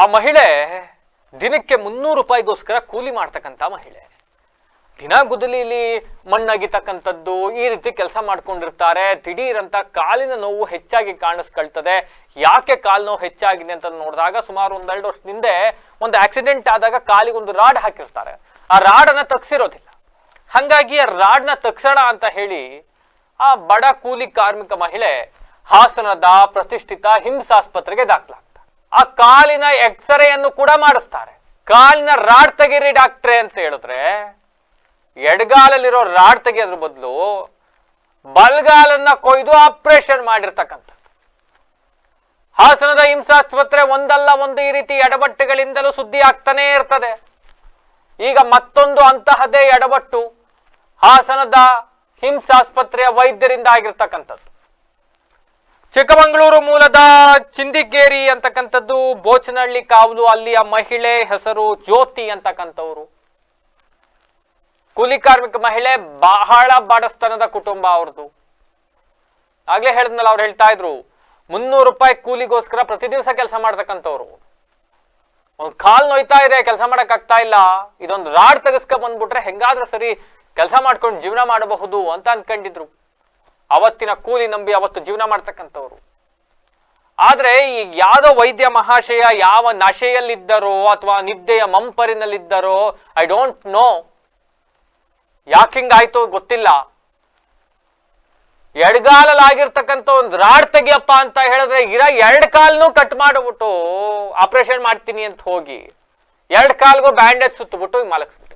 ಆ ಮಹಿಳೆ ದಿನಕ್ಕೆ ಮುನ್ನೂರು ರೂಪಾಯಿಗೋಸ್ಕರ ಕೂಲಿ ಮಾಡ್ತಕ್ಕಂಥ ಮಹಿಳೆ. ದಿನ ಗುದಲೀಲಿ ಮಣ್ಣಗಿತಕ್ಕಂಥದ್ದು, ಈ ರೀತಿ ಕೆಲಸ ಮಾಡ್ಕೊಂಡಿರ್ತಾರೆ. ದಿಢೀರಂತ ಕಾಲಿನ ನೋವು ಹೆಚ್ಚಾಗಿ ಕಾಣಿಸ್ಕೊಳ್ತದೆ. ಯಾಕೆ ಕಾಲು ನೋವು ಹೆಚ್ಚಾಗಿದೆ ಅಂತ ನೋಡಿದಾಗ ಸುಮಾರು ಒಂದೆರಡು ವರ್ಷದ ಹಿಂದೆ ಒಂದು ಆಕ್ಸಿಡೆಂಟ್ ಆದಾಗ ಕಾಲಿಗೆ ಒಂದು ರಾಡ್ ಹಾಕಿರ್ತಾರೆ. ಆ ರಾಡನ್ನ ತಗ್ಸಿರೋದಿಲ್ಲ. ಹಂಗಾಗಿ ಆ ರಾಡ್ನ ತಗ್ಸೋಣ ಅಂತ ಹೇಳಿ ಆ ಬಡ ಕೂಲಿ ಕಾರ್ಮಿಕ ಮಹಿಳೆ ಹಾಸನದ ಪ್ರತಿಷ್ಠಿತ ಹಿಂದ್ಸ್ ಆಸ್ಪತ್ರೆಗೆ ದಾಖಲಾಗ್ತಾರೆ ಆ ಕಾಲಿನ ಎಕ್ಸ್ರೇಯನ್ನು ಕೂಡ ಮಾಡಿಸ್ತಾರೆ. ಕಾಲಿನ ರಾಡ್ ತೆಗೀರಿ ಡಾಕ್ಟ್ರೆ ಅಂತ ಹೇಳಿದ್ರೆ, ಎಡಗಾಲಲ್ಲಿರೋ ರಾಡ್ ತೆಗೆಯೋದ್ರ ಬದಲು ಬಲ್ಗಾಲನ್ನ ಕೊಯ್ದು ಆಪರೇಷನ್ ಮಾಡಿರ್ತಕ್ಕಂಥದ್ದು. ಹಾಸನದ ಹಿಂಸಾಸ್ಪತ್ರೆ ಒಂದಲ್ಲ ಒಂದು ಈ ರೀತಿ ಎಡಬಟ್ಟೆಗಳಿಂದಲೂ ಸುದ್ದಿ ಆಗ್ತಾನೇ ಇರ್ತದೆ. ಈಗ ಮತ್ತೊಂದು ಅಂತಹದೇ ಎಡಬಟ್ಟು ಹಾಸನದ ಹಿಂಸಾಸ್ಪತ್ರೆಯ ವೈದ್ಯರಿಂದ ಆಗಿರ್ತಕ್ಕಂಥದ್ದು. ಚಿಕ್ಕಮಗಳೂರು ಮೂಲದ ಚಿಂದಿಗೇರಿ ಅಂತಕ್ಕಂಥದ್ದು ಬೋಚನಹಳ್ಳಿ ಕಾವಲು ಅಲ್ಲಿಯ ಮಹಿಳೆ ಹೆಸರು ಜ್ಯೋತಿ ಅಂತಕ್ಕಂಥವ್ರು. ಕೂಲಿ ಕಾರ್ಮಿಕ ಮಹಿಳೆ ಬಹಳ ಬಾಡಸ್ತನದ ಕುಟುಂಬ ಅವ್ರದ್ದು ಆಗ್ಲೇ ಹೇಳಿದ್ನಲ್ಲ ಅವ್ರು ಹೇಳ್ತಾ ಇದ್ರು, ಮುನ್ನೂರು ರೂಪಾಯಿ ಕೂಲಿಗೋಸ್ಕರ ಪ್ರತಿ ದಿವಸ ಕೆಲಸ ಮಾಡ್ತಕ್ಕಂಥವ್ರು. ಒಂದು ಕಾಲ್ ನೋಯ್ತಾ ಇದೆ, ಕೆಲಸ ಮಾಡಕ್ ಆಗ್ತಾ ಇಲ್ಲ. ಇದೊಂದು ರಾಡ್ ತೆಗೆಸ್ಕೊಂಡ್ ಬಂದ್ಬಿಟ್ರೆ ಹೆಂಗಾದ್ರೂ ಸರಿ ಕೆಲಸ ಮಾಡ್ಕೊಂಡು ಜೀವನ ಮಾಡಬಹುದು ಅಂತ ಅನ್ಕೊಂಡಿದ್ರು. ಅವತ್ತಿನ ಕೂಲಿ ನಂಬಿ ಅವತ್ತು ಜೀವನ ಮಾಡ್ತಕ್ಕಂಥವ್ರು. ಆದ್ರೆ ಈ ಯಾವ್ದೋ ವೈದ್ಯ ಮಹಾಶಯ ಯಾವ ನಶೆಯಲ್ಲಿದ್ದರೋ ಅಥವಾ ನಿದ್ದೆಯ ಮಂಪರಿನಲ್ಲಿದ್ದರೋ ಐ ಡೋಂಟ್ ನೋ ಯಾಕಿಂಗಾಯ್ತು ಗೊತ್ತಿಲ್ಲ. ಎಡಗಾಲಲಾಗಿರ್ತಕ್ಕಂಥ ಒಂದು ರಾಡ್ ತೆಗಿಯಪ್ಪ ಅಂತ ಹೇಳಿದ್ರೆ ಇರ ಎರಡು ಕಾಲ್ನು ಕಟ್ ಮಾಡಿಬಿಟ್ಟು ಆಪರೇಷನ್ ಮಾಡ್ತೀನಿ ಅಂತ ಹೋಗಿ, ಎರಡ್ ಕಾಲ್ಗೂ ಬ್ಯಾಂಡೇಜ್ ಸುತ್ತಬಿಟ್ಟು ಈಗ ಮಲಗಿಸ್ಬಿಟ್ಟಿದೆ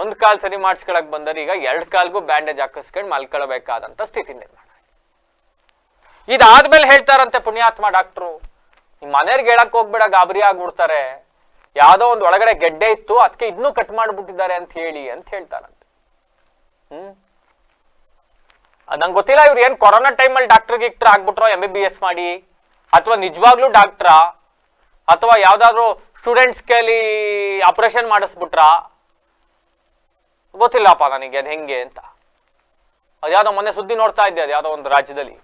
ಒಂದ್ ಕಾಲ್ ಸರಿ ಮಾಡಿಸ್ಕೊಳಕ್ ಬಂದರೆ ಈಗ ಎರಡ್ ಕಾಲ್ಗೂ ಬ್ಯಾಂಡೇಜ್ ಹಾಕಿಸ್ಕೊಂಡು ಮಲ್ಕೊಳ್ಬೇಕಾದಂತ ಸ್ಥಿತಿ ನಿರ್ಮಾಣ. ಇದಾದ್ಮೇಲೆ ಹೇಳ್ತಾರಂತೆ ಪುಣ್ಯಾತ್ಮ ಡಾಕ್ಟ್ರು, ನಿಮ್ ಮನೆಯವ್ರಿಗೆ ಹೇಳಕ್ ಹೋಗ್ಬೇಡ, ಗಾಬರಿ ಆಗ್ಬಿಡ್ತಾರೆ. ಯಾವ್ದೋ ಒಂದ್ ಒಳಗಡೆ ಗೆಡ್ಡೆ ಇತ್ತು ಅದಕ್ಕೆ ಇದನ್ನೂ ಕಟ್ ಮಾಡ್ಬಿಟ್ಟಿದ್ದಾರೆ ಅಂತ ಹೇಳಿ ಅಂತ ಹೇಳ್ತಾರಂತೆ. ಹ್ಮ್? ನಂಗೆ ಗೊತ್ತಿಲ್ಲ, ಇವ್ರು ಏನ್ ಕೊರೋನಾ ಟೈಮಲ್ಲಿ ಡಾಕ್ಟರ್ ಗಿಕ್ಟರ್ ಆಗ್ಬಿಟ್ರೋ ಎಂ ಬಿ ಬಿ ಎಸ್ ಮಾಡಿ, ಅಥವಾ ನಿಜವಾಗ್ಲೂ ಡಾಕ್ಟ್ರಾ, ಅಥವಾ ಯಾವ್ದಾದ್ರು ಸ್ಟೂಡೆಂಟ್ಸ್ ಕೈಲಿ ಆಪರೇಷನ್ ಮಾಡಿಸ್ಬಿಟ್ರಾ ಗೊತ್ತಿಲ್ಲಪ್ಪ ನನಗೆ, ಅದು ಹೆಂಗೆ ಅಂತ. ಅದ್ಯಾವುದೋ ಮೊನ್ನೆ ಸುದ್ದಿ ನೋಡ್ತಾ ಇದ್ದೆ, ಅದು ಯಾವುದೋ ಒಂದು ರಾಜ್ಯದಲ್ಲಿ.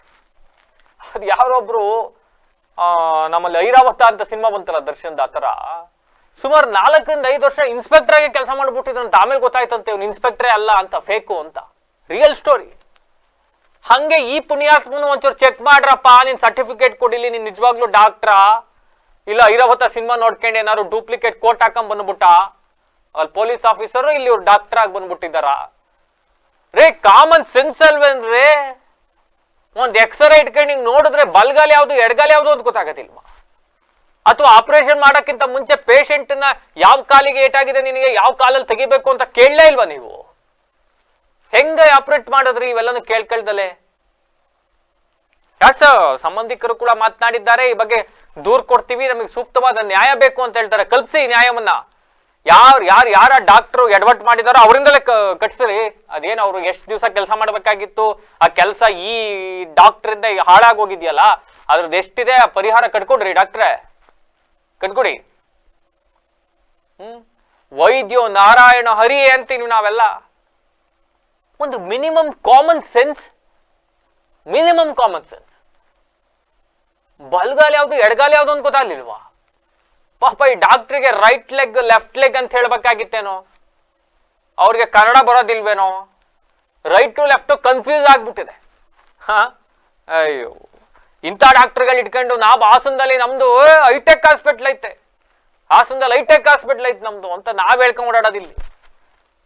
ಅದು ಯಾರೊಬ್ರು ನಮ್ಮಲ್ಲಿ ಐರಾವತ ಅಂತ ಸಿನಿಮಾ ಬಂತಲ್ಲ ದರ್ಶನ್ದ ಆ ಥರ ಸುಮಾರು ನಾಲ್ಕರಿಂದ ಐದು ವರ್ಷ ಇನ್ಸ್ಪೆಕ್ಟರ್ ಆಗಿ ಕೆಲಸ ಮಾಡ್ಬಿಟ್ಟಿದ್ರಂತ ಆಮೇಲೆ ಗೊತ್ತಾಯ್ತಂತೆ ಇವ್ನು ಇನ್ಸ್ಪೆಕ್ಟ್ರೇ ಅಲ್ಲ ಅಂತ ಫೇಕು ಅಂತ. ರಿಯಲ್ ಸ್ಟೋರಿ ಹಂಗೆ ಈ ಪುಣ್ಯಾತ್ಮನು ಒಂಚೂರು ಚೆಕ್ ಮಾಡ್ರಪ್ಪ, ನಿನ್ ಸರ್ಟಿಫಿಕೇಟ್ ಕೊಡಿಲಿ, ನೀನ್ ನಿಜವಾಗ್ಲೂ ಡಾಕ್ಟ್ರಾ ಇಲ್ಲ, ಐರಾವತ ಸಿನಿಮಾ ನೋಡ್ಕೊಂಡು ಏನಾದ್ರು ಡೂಪ್ಲಿಕೇಟ್ ಕೋಟ್ ಹಾಕೊಂಡ್ ಬಂದ್ಬಿಟ್ಟ? ಅಲ್ಲಿ ಪೊಲೀಸ್ ಆಫೀಸರ್ ಇಲ್ಲಿ ಇವ್ರು ಡಾಕ್ಟರ್ ಆಗಿ ಬಂದ್ಬಿಟ್ಟಿದಾರ ರೇ ಕಾಮನ್ ಸೆನ್ಸ್ ಅಲ್ವೇನ್ರಿ? ಒಂದ್ ಎಕ್ಸ್ರೇ ಇಟ್ಕೊಂಡು ಹಿಂಗ್ ನೋಡಿದ್ರೆ ಬಲ್ಗಾಲ್ ಯಾವ್ದು, ಎಡಗಾಲ ಯಾವ್ದು ಅಂತ ಗೊತ್ತಾಗತ್ತಿಲ್ವಾ ಅಥವಾ ಆಪರೇಷನ್ ಮಾಡಕ್ಕಿಂತ ಮುಂಚೆ ಪೇಷಂಟ್ನ ಯಾವ ಕಾಲಿಗೆ ಏಟಾಗಿದೆ ನಿನಗೆ, ಯಾವ ಕಾಲಲ್ಲಿ ತೆಗಿಬೇಕು ಅಂತ ಕೇಳಲೇ ಇಲ್ವಾ ನೀವು? ಹೆಂಗ ಆಪರೇಟ್ ಮಾಡಿದ್ರಿ ಇವೆಲ್ಲನೂ ಕೇಳ್ಕೊಳ್ದಲೆ? ಯಾಕೆ ಸಂಬಂಧಿಕರು ಕೂಡ ಮಾತನಾಡಿದ್ದಾರೆ, ಈ ಬಗ್ಗೆ ದೂರ್ ಕೊಡ್ತೀವಿ, ನಮಗೆ ಸೂಕ್ತವಾದ ನ್ಯಾಯ ಬೇಕು ಅಂತ ಹೇಳ್ತಾರೆ. ಕಲ್ಪಿಸಿ ನ್ಯಾಯವನ್ನ. ಯಾರು ಯಾರು ಯಾರ ಡಾಕ್ಟ್ರು ಎಡವಟ್ ಮಾಡಿದಾರೋ ಅವರಿಂದಲೇ ಕಟ್ಸ್ರಿ ಅದೇನು ಅವ್ರು ಎಷ್ಟು ದಿವಸ ಕೆಲಸ ಮಾಡಬೇಕಾಗಿತ್ತು? ಆ ಕೆಲಸ ಈ ಡಾಕ್ಟ್ರಿಂದ ಹಾಳಾಗೋಗಿದ್ಯಲ್ಲ ಅದ್ರದ್ದು ಎಷ್ಟಿದೆ? ಪರಿಹಾರ ಕಟ್ಕೊಡ್ರಿ ಡಾಕ್ಟ್ರೆ ಕಟ್ಕೊಡಿ. ಹ್ಮ್? ವೈದ್ಯೋ ನಾರಾಯಣ ಹರಿ ಅಂತೀವಿ ನಾವೆಲ್ಲ. ಒಂದು minimum common sense, minimum common sense. ಬಲ್ಗಾಲ್ ಯಾವ್ದು, ಎಡಗಾಲ ಯಾವ್ದು ಅಂತ ಗೊತ್ತಾಗ್ಲಿಲ್ವಾ? ಪಾಪ ಈ ಡಾಕ್ಟ್ರಿಗೆ ರೈಟ್ ಲೆಗ್ ಲೆಫ್ಟ್ ಲೆಗ್ ಅಂತ ಹೇಳ್ಬೇಕಾಗಿತ್ತೇನೋ? ಅವ್ರಿಗೆ ಕನ್ನಡ ಬರೋದಿಲ್ವೇನೋ? ರೈಟ್ ಟು ಲೆಫ್ಟ್ ಕನ್ಫ್ಯೂಸ್ ಆಗ್ಬಿಟ್ಟಿದೆ. ಹಾ? ಅಯ್ಯೋ. ಇಂಥ ಡಾಕ್ಟರ್ಗಳು ಇಟ್ಕೊಂಡು ನಾವು ಹಾಸನದಲ್ಲಿ ನಮ್ದು ಐಟೆಕ್ ಹಾಸ್ಪಿಟ್ಲ್ ಐತೆ. ಹಾಸನದಲ್ಲಿ ಐಟೆಕ್ ಹಾಸ್ಪಿಟ್ಲ್ ಐತೆ ನಮ್ದು ಅಂತ ನಾವ್ ಹೇಳ್ಕೊಂಡ್ ಓಡಾಡೋದಿಲ್ಲ.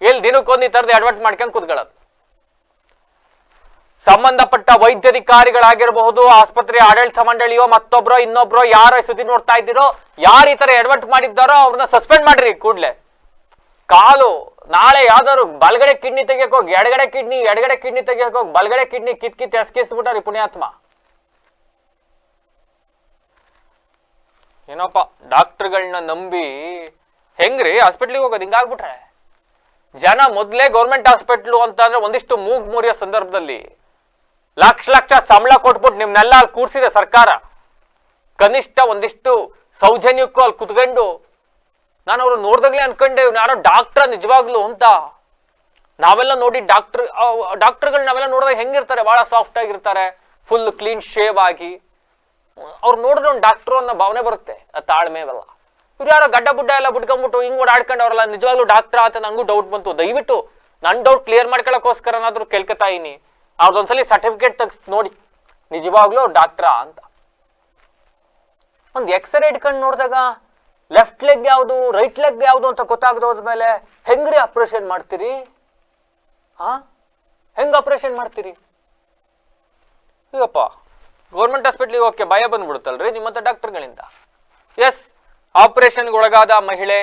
ಎಲ್ಲಿ ದಿನಕ್ಕೊಂದು ಈ ಥರದ್ದು ಅಡ್ವರ್ಟ್ ಮಾಡ್ಕೊಂಡು ಕೂತ್ಕೊಳ್ಳೋದು. ಸಂಬಂಧಪಟ್ಟ ವೈದ್ಯಾಧಿಕಾರಿಗಳಾಗಿರಬಹುದು, ಆಸ್ಪತ್ರೆ, ಆಡಳಿತ ಮಂಡಳಿಯೋ, ಮತ್ತೊಬ್ರೋ, ಇನ್ನೊಬ್ರೋ, ಯಾರ ಸುದ್ದಿ ನೋಡ್ತಾ ಇದ್ದೀರೋ, ಯಾರು ಈ ತರ ಎಡವಟ್ ಮಾಡಿದ್ದಾರೋ, ಅವ್ರನ್ನ ಸಸ್ಪೆಂಡ್ ಮಾಡ್ರಿ ಕೂಡ್ಲೆ. ಕಾಲು, ನಾಳೆ ಯಾವ್ದಾದ್ರು ಬಲ್ಗಡೆ ಕಿಡ್ನಿ ತೆಗಿಯಕ್ ಹೋಗಿ ಎಡಗಡೆ ಕಿಡ್ನಿ ಎಡಗಡೆ ಕಿಡ್ನಿ ತೆಗಿಯಕ್ ಹೋಗಿ ಬಲ್ಗಡೆ ಕಿಡ್ನಿ ಕಿತ್ ಕಿತ್ ಎಸ್ಕಿಸ್ಬಿಟ್ಟಾರಿ ಪುಣ್ಯಾತ್ಮ. ಏನೋಪ್ಪ ಡಾಕ್ಟರ್ಗಳನ್ನ ನಂಬಿ, ಹೆಂಗ್ರಿ, ಹಾಸ್ಪಿಟ್ಲಿಗೆ ಹೋಗೋದು, ಹಿಂಗಾಗ್ಬಿಟ್ರೆ? ಜನ ಮೊದಲೇ ಗೌರ್ಮೆಂಟ್ ಹಾಸ್ಪಿಟ್ಲು ಅಂತಂದ್ರೆ ಒಂದಿಷ್ಟು ಮೂಗ್ ಮೂರಿಯ ಸಂದರ್ಭದಲ್ಲಿ ಲಕ್ಷ ಲಕ್ಷ ಸಂಬಳ ಕೊಟ್ಬಿಟ್ಟು ನಿಮ್ನೆಲ್ಲ ಅಲ್ಲಿ ಕೂರಿಸಿದೆ ಸರ್ಕಾರ. ಕನಿಷ್ಠ ಒಂದಿಷ್ಟು ಸೌಜನ್ಯಕ್ಕೂ ಅಲ್ಲಿ ಕುತ್ಕೊಂಡು ನಾನು ಅವ್ರು ನೋಡ್ದಾಗ್ಲೇ ಅನ್ಕೊಂಡೆ ಯಾರೋ ಡಾಕ್ಟ್ರ ನಿಜವಾಗ್ಲು ಅಂತ. ನಾವೆಲ್ಲ ನೋಡಿ ಡಾಕ್ಟರ್ ಡಾಕ್ಟರ್ಗಳು ನಾವೆಲ್ಲ ನೋಡಿದಾಗ ಹೆಂಗಿರ್ತಾರೆ ಬಹಳ ಸಾಫ್ಟ್ ಆಗಿರ್ತಾರೆ ಫುಲ್ ಕ್ಲೀನ್ ಶೇವ್ ಆಗಿ. ಅವ್ರು ನೋಡಿದ್ರೆ ಒಂದು ಡಾಕ್ಟ್ರು ಅನ್ನೋ ಭಾವನೆ ಬರುತ್ತೆ, ಆ ತಾಳ್ಮೆ ಅವೆಲ್ಲ ಇವ್ರು ಯಾರೋ ಗಡ್ಡ ಬುಡ್ಡ ಎಲ್ಲ ಬಿಟ್ಕೊಂಡ್ಬಿಟ್ಟು ಹಿಂಗೆ ಓಡಾಡ್ಕೊಂಡು ಅವ್ರಲ್ಲ ನಿಜವಾಗ್ಲೂ ಡಾಕ್ಟ್ರ ಅಂತ ನಂಗೂ ಡೌಟ್ ಬಂತು. ದಯವಿಟ್ಟು ನನ್ನ ಡೌಟ್ ಕ್ಲಿಯರ್ ಮಾಡ್ಕೊಳ್ಳೋಕ್ಕೋಸ್ಕರನಾದರೂ ಕೇಳ್ಕೊತಾ ಇದೀನಿ. ಅವ್ರದ್ದೊಂದ್ಸಲಿ ಸರ್ಟಿಫಿಕೇಟ್ ತೆಗ್ಸ್, ನೋಡಿ, ನಿಜವಾಗ್ಲೂ ಡಾಕ್ಟ್ರಾ ಅಂತ. ಒಂದು ಎಕ್ಸ್ರೇ ಇಟ್ಕೊಂಡು ನೋಡಿದಾಗ ಲೆಫ್ಟ್ ಲೆಗ್ ಯಾವುದು ರೈಟ್ ಲೆಗ್ ಯಾವುದು ಅಂತ ಗೊತ್ತಾಗದೋದ ಮೇಲೆ ಹೆಂಗ್ರಿ ಆಪರೇಷನ್ ಮಾಡ್ತೀರಿ? ಹಾ ಹೆಂಗ್ ಆಪರೇಷನ್ ಮಾಡ್ತೀರಿ? ಅಯ್ಯಪ್ಪ ಗೌರ್ಮೆಂಟ್ ಹಾಸ್ಪಿಟ್ಲಿಗೆ ಓಕೆ, ಭಯ ಬಂದ್ಬಿಡುತ್ತಲ್ರಿ ನಿಮ್ಮಂಥ ಡಾಕ್ಟರ್ಗಳಿಂದ? ಎಸ್ ಆಪರೇಷನ್ಗೆ ಒಳಗಾದ ಮಹಿಳೆ,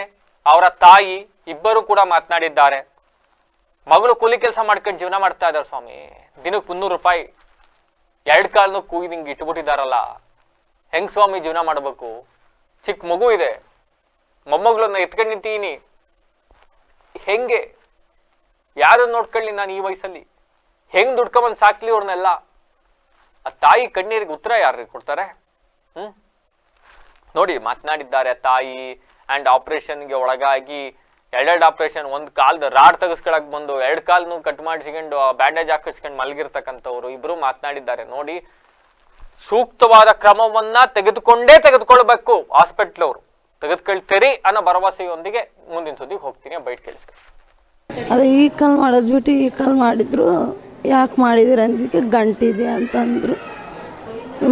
ಅವರ ತಾಯಿ ಇಬ್ಬರು ಕೂಡ ಮಾತನಾಡಿದ್ದಾರೆ. ಮಗಳು ಕೂಲಿ ಕೆಲಸ ಮಾಡ್ಕೊಂಡು ಜೀವನ ಮಾಡ್ತಾ ಇದ್ದಾರೆ ಸ್ವಾಮಿ. ದಿನಕ್ಕೆ ಮುನ್ನೂರು ರೂಪಾಯಿ. ಎರಡು ಕಾಲ್ನೂ ಕೂಗಿ ಹಿಂಗೆ ಇಟ್ಬಿಟ್ಟಿದಾರಲ್ಲ ಹೆಂಗ್ ಸ್ವಾಮಿ ಜೀವನ ಮಾಡಬೇಕು? ಚಿಕ್ಕ ಮಗು ಇದೆ. ಮೊಮ್ಮಗಳನ್ನ ಎತ್ಕೊಂಡು ನಿಂತೀನಿ. ಹೆಂಗೆ? ಯಾರನ್ನ ನೋಡ್ಕೊಳ್ಳಿ ನಾನು ಈ ವಯಸ್ಸಲ್ಲಿ? ಹೆಂಗ್ ದುಡ್ಕೊಂಬಂದು ಸಾಕ್ಲಿ ಅವ್ರನ್ನೆಲ್ಲ? ಆ ತಾಯಿ ಕಣ್ಣೀರಿಗೆ ಉತ್ತರ ಯಾರು ಕೊಡ್ತಾರೆ? ಹ್ಮ್? ನೋಡಿ, ಮಾತನಾಡಿದ್ದಾರೆ ತಾಯಿ ಆ್ಯಂಡ್ ಆಪರೇಷನ್ಗೆ ಒಳಗಾಗಿ ಎರಡೆರಡು ಆಪರೇಷನ್ ಒಂದು ಕಾಲ್ದ ರಾಡ್ ತೆಗೆಸ್ಕೊಳಕ್ ಬಂದು ಎರಡು ಕಾಲ್ನು ಕಟ್ ಮಾಡಿಸ್ಕೊಂಡು ಬ್ಯಾಂಡೇಜ್ ಹಾಕಿಸ್ಕೊಂಡು ಮಲಗಿರ್ತಕ್ಕಂಥವ್ರು ಇಬ್ರು ಮಾತನಾಡಿದ್ದಾರೆ. ನೋಡಿ ಸೂಕ್ತವಾದ ಕ್ರಮವನ್ನ ತೆಗೆದುಕೊಂಡೇ ತೆಗೆದುಕೊಳ್ಬೇಕು ಹಾಸ್ಪಿಟ್ಲ್ ಅವರು ತೆಗೆದುಕೊಳ್ತೀರಿ ಅನ್ನೋ ಭರವಸೆಯೊಂದಿಗೆ ಮುಂದಿನ ಸುದ್ದಿಗೆ ಹೋಗ್ತೀನಿ ಬೈಟ್ ಕೇಳಿಸ್ಕೊ. ಅದು ಈ ಕಾಲ್ ಮಾಡೋದು ಬಿಟ್ಟು ಈ ಕಾಲ್ ಮಾಡಿದ್ರು ಯಾಕೆ ಮಾಡಿದಿರ ಅಂದಿದ್ದಕ್ಕೆ ಗಂಟಿದೆ ಅಂತಂದರು.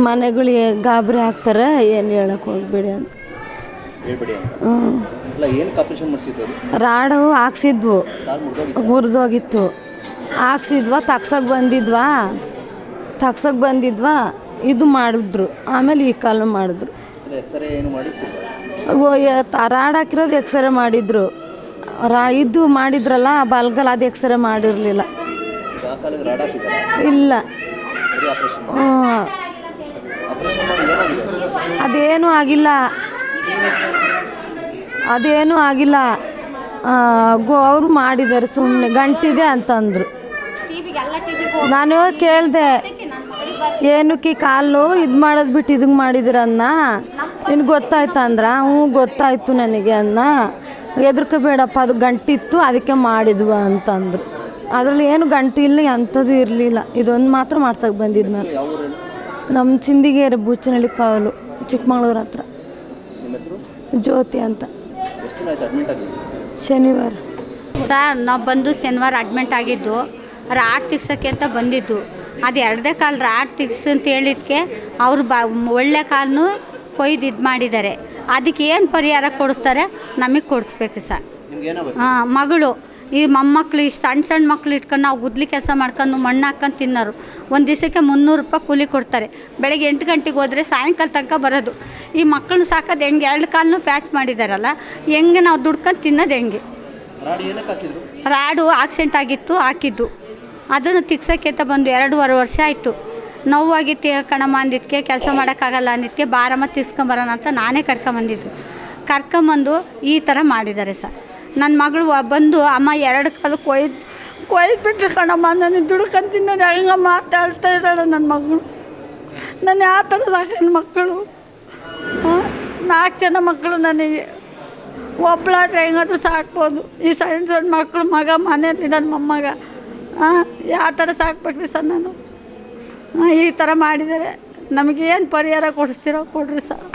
ಮನೆಗಳಿಗೆ ಗಾಬರಿ ಆಗ್ತಾರೆ ಏನು ಹೇಳಕ್ಕೆ ಹೋಗ್ಬೇಡಿ ಅಂತ. ಹೇಳ್ಬೇಡಿ ಅಂತ. ಹ್ಞೂ ರಾಡು ಹಾಕ್ಸಿದ್ವು. ಮುರಿದೋಗಿತ್ತು? ಹಾಕ್ಸಿದ್ವಾ ತಗ್ಸಕ್ಕೆ ಬಂದಿದ್ವಾ? ತಗ್ಸಕ್ಕೆ ಬಂದಿದ್ವಾ? ಇದು ಮಾಡಿದ್ರು. ಆಮೇಲೆ ಈ ಕಾಲು ಮಾಡಿದ್ರು. ರಾಡ್ ಹಾಕಿರೋದು ಎಕ್ಸ್ರೇ ಮಾಡಿದ್ರು. ರಾ ಇದು ಮಾಡಿದ್ರಲ್ಲ ಬಲ್ಗಲ್ ಅದು ಎಕ್ಸ್ರೇ ಮಾಡಿರಲಿಲ್ಲ. ಇಲ್ಲ. ಹ್ಞೂ ಅದೇನೂ ಆಗಿಲ್ಲ. ಅದೇನೂ ಆಗಿಲ್ಲ. ಗೋ, ಅವರು ಮಾಡಿದ್ದಾರೆ ಸುಮ್ಮನೆ ಗಂಟಿದೆ ಅಂತಂದರು. ನಾನು ಕೇಳಿದೆ, ಏನಕ್ಕೆ ಕಾಲು ಇದು ಮಾಡೋದು ಬಿಟ್ಟು ಇದಂಗೆ ಮಾಡಿದಿರನ್ನ ನಿನ್ಗೆ ಗೊತ್ತಾಯ್ತು ಅಂದ್ರ? ಹ್ಞೂ, ಗೊತ್ತಾಯ್ತು ನನಗೆ ಅನ್ನ. ಹೆದರ್ಕೋಬೇಡಪ್ಪ ಅದು ಗಂಟಿತ್ತು, ಅದಕ್ಕೆ ಮಾಡಿದ್ವು ಅಂತಂದರು. ಅದರಲ್ಲಿ ಏನು ಗಂಟಿ ಇಲ್ಲ ಅಂಥದ್ದು ಇರಲಿಲ್ಲ. ಇದೊಂದು ಮಾತ್ರ ಮಾಡ್ಸಕ್ಕೆ ಬಂದಿದ್ದು ನಾನು. ನಮ್ಮ ಸಿಂದಿಗೇರಿ ಬೂಚನಹಳ್ಳಿ ಕಾವಲು, ಚಿಕ್ಕಮಗಳೂರು ಹತ್ರ. ಜ್ಯೋತಿ ಅಂತ. ಎಷ್ಟು ದಿನ ಆಯ್ತು ಅಡ್ಮಿಟ್ ಆಗಿದ್ದು ಶನಿವಾರ. ಸರ್ ನಾವು ಬಂದು ಶನಿವಾರ ಅಡ್ಮಿಂಟ್ ಆಗಿದ್ದು ರಾಡ್ ತಿಗ್ಸೋಕ್ಕೆ ಅಂತ ಬಂದಿದ್ದು. ಅದು ಎರಡೇ ಕಾಲು ರಾಡ್ ತಿಗ್ಸು ಅಂತ ಹೇಳಿದ್ಕೆ ಅವರು ಬ ಒಳ್ಳೆ ಕಾಲನ್ನು ಕೊಯ್ದು ಇದು ಮಾಡಿದ್ದಾರೆ. ಅದಕ್ಕೆ ಏನು ಪರಿಹಾರ ಕೊಡಿಸ್ತಾರೆ? ನಮಗೆ ಕೊಡಿಸ್ಬೇಕು ಸರ್. ನಿಮ್ಗೆ ಏನಾಗಬೇಕು? ಹಾಂ ಮಗಳು. ಈ ಮೊಮ್ಮಕ್ಳು ಈ ಸಣ್ಣ ಸಣ್ಣ ಮಕ್ಳು ಇಟ್ಕೊಂಡು ನಾವು ಗುದ್ಲಿ ಕೆಲಸ ಮಾಡ್ಕೊಂಡು ಮಣ್ಣು ಹಾಕೊಂಡು ತಿನ್ನೋರು. ಒಂದು ದಿವಸಕ್ಕೆ ಮುನ್ನೂರು ರೂಪಾಯಿ ಕೂಲಿ ಕೊಡ್ತಾರೆ. ಬೆಳಗ್ಗೆ ಎಂಟು ಗಂಟೆಗೆ ಹೋದರೆ ಸಾಯಂಕಾಲ ತನಕ ಬರೋದು. ಈ ಮಕ್ಕಳನ್ನ ಸಾಕೋದು ಹೆಂಗೆ? ಎರಡು ಕಾಲನ್ನು ಪ್ಯಾಚ್ ಮಾಡಿದಾರಲ್ಲ. ಹೆಂಗೆ ನಾವು ದುಡ್ಕೊಂಡು ತಿನ್ನೋದು ಹೆಂಗೆ? ರಾಡ್ ಆಕ್ಸಿಡೆಂಟ್ ಆಗಿತ್ತು ಹಾಕಿದ್ದು. ಅದನ್ನು ತಿಕ್ಸೋಕ್ಕೆ ಅಂತ ಬಂದು ಎರಡೂವರೆ ವರ್ಷ ಆಯಿತು. ನೋವಾಗಿತ್ತು ಕಣಮ್ಮ ಅಂದಿದ್ದಕ್ಕೆ ಕೆಲಸ ಮಾಡೋಕ್ಕಾಗಲ್ಲ ಅಂದಿದ್ದಕ್ಕೆ ಬಾರಮ್ಮ ತಿಸ್ಕೊಂಬರೋಣ ಅಂತ ನಾನೇ ಕರ್ಕೊಂಬಂದಿದ್ದು. ಕರ್ಕೊಂಬಂದು ಈ ಥರ ಮಾಡಿದ್ದಾರೆ ಸರ್. ನನ್ನ ಮಗಳು ಬಂದು ಅಮ್ಮ ಎರಡು ಕಾಲು ಕೊಯ್ದು ಕೊಯ್ದು ಬಿಟ್ರು ಕಣಮ್ಮ. ನಾನು ದುಡ್ಕೊಂಡು ಹೆಂಗ ಹೆಂಗಮ್ಮ ಮಾತಾಡ್ತಾ ಇದ್ದಾಳೆ ನನ್ನ ಮಗಳು. ನಾನು ಯಾವ ಥರ ಸಾಕಿನ ಮಕ್ಕಳು? ನಾಲ್ಕು ಜನ ಮಕ್ಕಳು ನನಗೆ. ಒಬ್ಳಾದ್ರೆ ಹೆಂಗಾದ್ರೂ ಸಾಕ್ಬೋದು. ಈ ಸಣ್ಣ ಸಣ್ಣ ಮಕ್ಕಳು, ಮಗ ಮನೆಯಲ್ಲಿ ನನ್ನ ಮೊಮ್ಮಗ. ಹಾಂ? ಯಾವ ಥರ ಸಾಕ್ಬೇಕ್ರಿ ಸರ್ ನಾನು? ಈ ಥರ ಮಾಡಿದ್ದಾರೆ. ನಮಗೇನು ಪರಿಹಾರ ಕೊಡಿಸ್ತೀರೋ ಕೊಡ್ರಿ ಸರ್.